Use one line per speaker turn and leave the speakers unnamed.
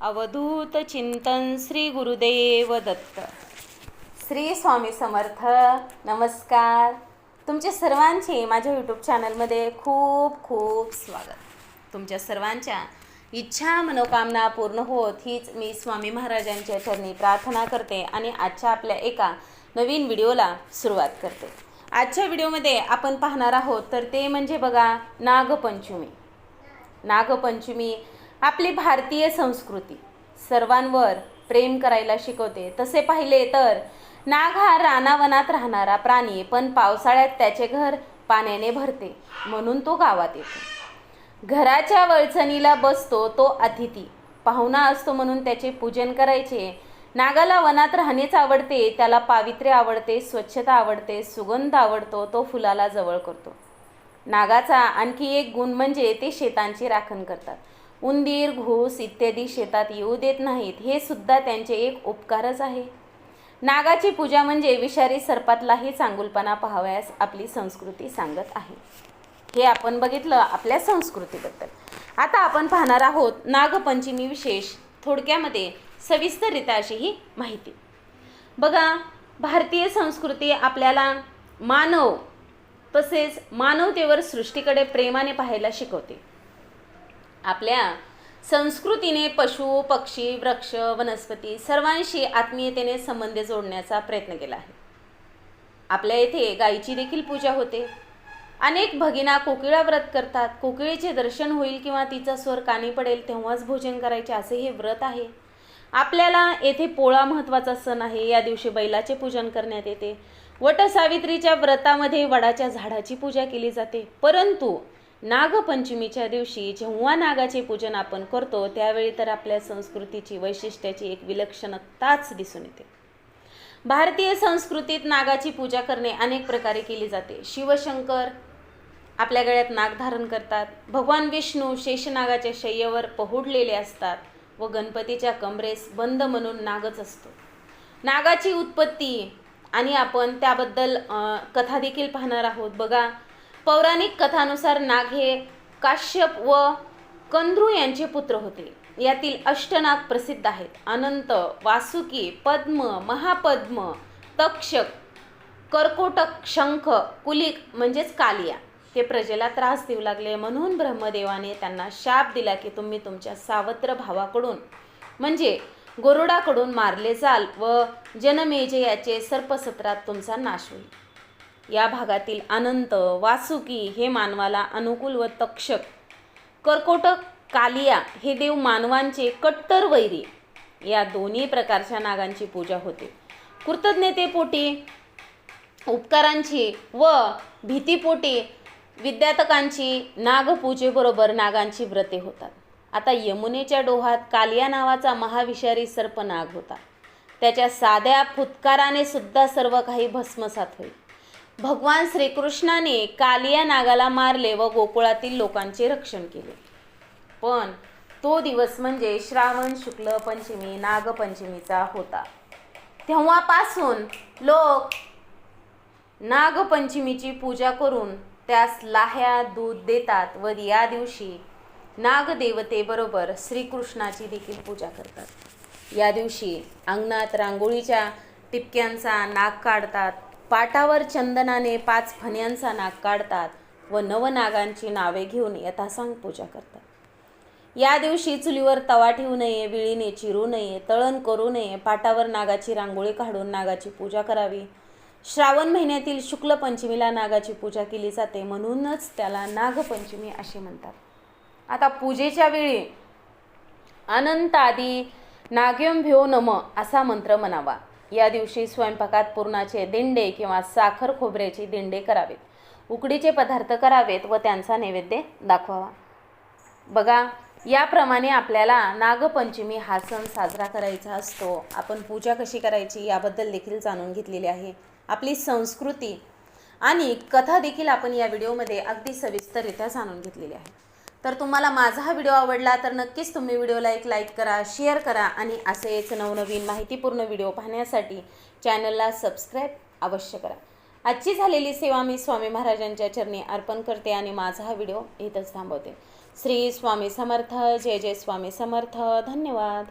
अवधूत चिंतन श्री गुरुदेव दत्त. श्री स्वामी समर्थ नमस्कार. तुमचे सर्वांचे माझ्या यूट्यूब चॅनलमध्ये खूप खूप स्वागत. तुमच्या सर्वांच्या इच्छा मनोकामना पूर्ण होत हीच मी स्वामी महाराजांच्या चरणी प्रार्थना करते आणि आजच्या आपल्या एका नवीन व्हिडिओला सुरुवात करते. आजच्या व्हिडिओमध्ये आपण पाहणार आहोत तर ते म्हणजे बघा नागपंचमी. नागपंचमी आपली भारतीय संस्कृती. सर्वांवर प्रेम करायला शिकवते. तसे पाहिले तर नाग हा रानावनात राहणारा प्राणी पण पावसाळ्यात त्याचे घर पाण्याने भरते म्हणून तो गावात येतो. घराच्या वळचणीला बसतो तो अतिथी. पाहुणा असतो म्हणून त्याचे पूजन करायचे. नागाला वनात राहणेच आवडते त्याला पावित्र्य आवडते स्वच्छता आवडते सुगंध आवडतो तो फुलाला जवळ करतो. नागाचा आणखी एक गुण म्हणजे ते शेतांची राखण करतात. उंदीर घूस इत्यादी शेतात येऊ देत नाहीत. हे सुद्धा त्यांचे एक उपकारच आहे. नागाची पूजा म्हणजे विषारी सर्पातलाही चांगुलपणा पाहावयास आपली संस्कृती सांगत आहे. हे आपण बघितलं आपल्या संस्कृतीबद्दल. आता आपण पाहणार आहोत नागपंचमी विशेष थोडक्यामध्ये सविस्तररित्या अशी ही माहिती. बघा भारतीय संस्कृती आपल्याला मानव तसेच मानवतेवर सृष्टीकडे प्रेमाने पाहायला शिकवते. आपल्या संस्कृतीने पशु पक्षी वृक्ष वनस्पती सर्वांशी आत्मीयतेने संबंध जोडण्याचा प्रयत्न केला आहे. आपल्या येथे गायीची देखील पूजा होते. अनेक भगिना कोकिळा व्रत करतात. कोकिळीचे दर्शन होईल किंवा तिचा स्वर कानी पडेल तेव्हाच भोजन करायचे असे हे व्रत आहे. आपल्याला येथे पोळा महत्त्वाचा सण आहे. या दिवशी बैलाचे पूजन करण्यात येते. वटसावित्रीच्या व्रतामध्ये वडाच्या झाडाची पूजा केली जाते. परंतु नागपंचमीच्या दिवशी जेव्हा नागाचे पूजन आपण करतो त्यावेळी तर आपल्या संस्कृतीची वैशिष्ट्याची एक विलक्षणताच दिसून येते. भारतीय संस्कृतीत नागाची पूजा करणे अनेक प्रकारे केली जाते. शिवशंकर आपल्या गळ्यात नाग धारण करतात भगवान विष्णू शेषनागाच्या शय्येवर पहुडलेले असतात व गणपतीच्या कमरेस बंद म्हणून नागच असतो. नागाची उत्पत्ती आणि आपण त्याबद्दल कथा देखील पाहणार आहोत. बघा पौराणिक कथानुसार नाग हे काश्यप व कंद्रू यांचे पुत्र होते. यातील अष्टनाग प्रसिद्ध आहेत. अनंत वासुकी पद्म महापद्म तक्षक कर्कोटक शंख कुलिक म्हणजेच कालिया. ते प्रजेला त्रास देऊ लागले. म्हणून ब्रह्मदेवाने त्यांना शाप दिला की तुम्ही तुमच्या सावत्र भावाकडून म्हणजे गरुडाकडून मारले जाल व जनमेजयाचे सर्पसत्रात तुमचा नाश होईल. या भागातील अनंत वासुकी हे मानवाला अनुकूल व तक्षक. कर्कोटक कालिया हे देव मानवांचे कट्टर वैरी. या दोन्ही प्रकारच्या नागांची पूजा होते. कृतज्ञतेपोटी उपकारांची व भीतीपोटी विद्यातकांची नागपूजेबरोबर नागांची व्रते होतात. आता यमुनेच्या डोहात कालिया नावाचा महाविषारी सर्प नाग होता. त्याच्या साध्या फुत्काराने सुद्धा सर्व काही भस्मसात होईल. भगवान श्रीकृष्णाने कालिया नागाला मारले व गोकुळातील लोकांचे रक्षण केले. पण तो दिवस म्हणजे श्रावण शुक्ल पंचमी नागपंचमीचा होता. तेव्हापासून लोक नागपंचमीची पूजा करून त्यास लाह्या दूध देतात व या दिवशी नागदेवतेबरोबर श्रीकृष्णाची देखील पूजा करतात. या दिवशी अंगणात रांगोळीच्या टिपक्यांचा नाग काढतात. पाटावर चंदनाने पाच फण्यांचा नाग काढतात व नवनागांची नावे घेऊन यथासांग पूजा करतात. या दिवशी चुलीवर तवा ठेवू नये विळीने चिरू नये तळण करू नये पाटावर नागाची रांगोळी काढून नागाची पूजा करावी. श्रावण महिन्यातील शुक्ल पंचमीला नागाची पूजा केली जाते म्हणूनच त्याला नागपंचमी असे म्हणतात. आता पूजेच्या वेळी अनंत आदी नाग्यम भ्यो नम असा मंत्र म्हणावा. या दिवशी स्वयंपाकात पुरणाचे दिंडे किंवा साखर खोबऱ्याचे दिंडे करावेत. उकडीचे पदार्थ करावेत व त्यांचा नैवेद्य दाखवावा. बघा याप्रमाणे आपल्याला नागपंचमी हा सण साजरा करायचा असतो. आपण पूजा कशी करायची याबद्दल देखील जाणून घेतलेली आहे. आपली संस्कृती आणि कथा देखील आपण या व्हिडिओमध्ये अगदी सविस्तररित्या जाणून घेतलेली आहे. तर तुम्हाला माझा हा व्हिडिओ आवडला तर नक्कीच तुम्ही व्हिडिओला एक लाईक करा शेअर करा आणि असेच नवनवीन माहितीपूर्ण व्हिडिओ पाहण्यासाठी चॅनलला सबस्क्राईब अवश्य करा. आजची झालेली सेवा मी स्वामी महाराजांच्या चरणी अर्पण करते आणि माझा हा व्हिडिओ इथंच थांबवते. श्री स्वामी समर्थ जय जय स्वामी समर्थ. धन्यवाद.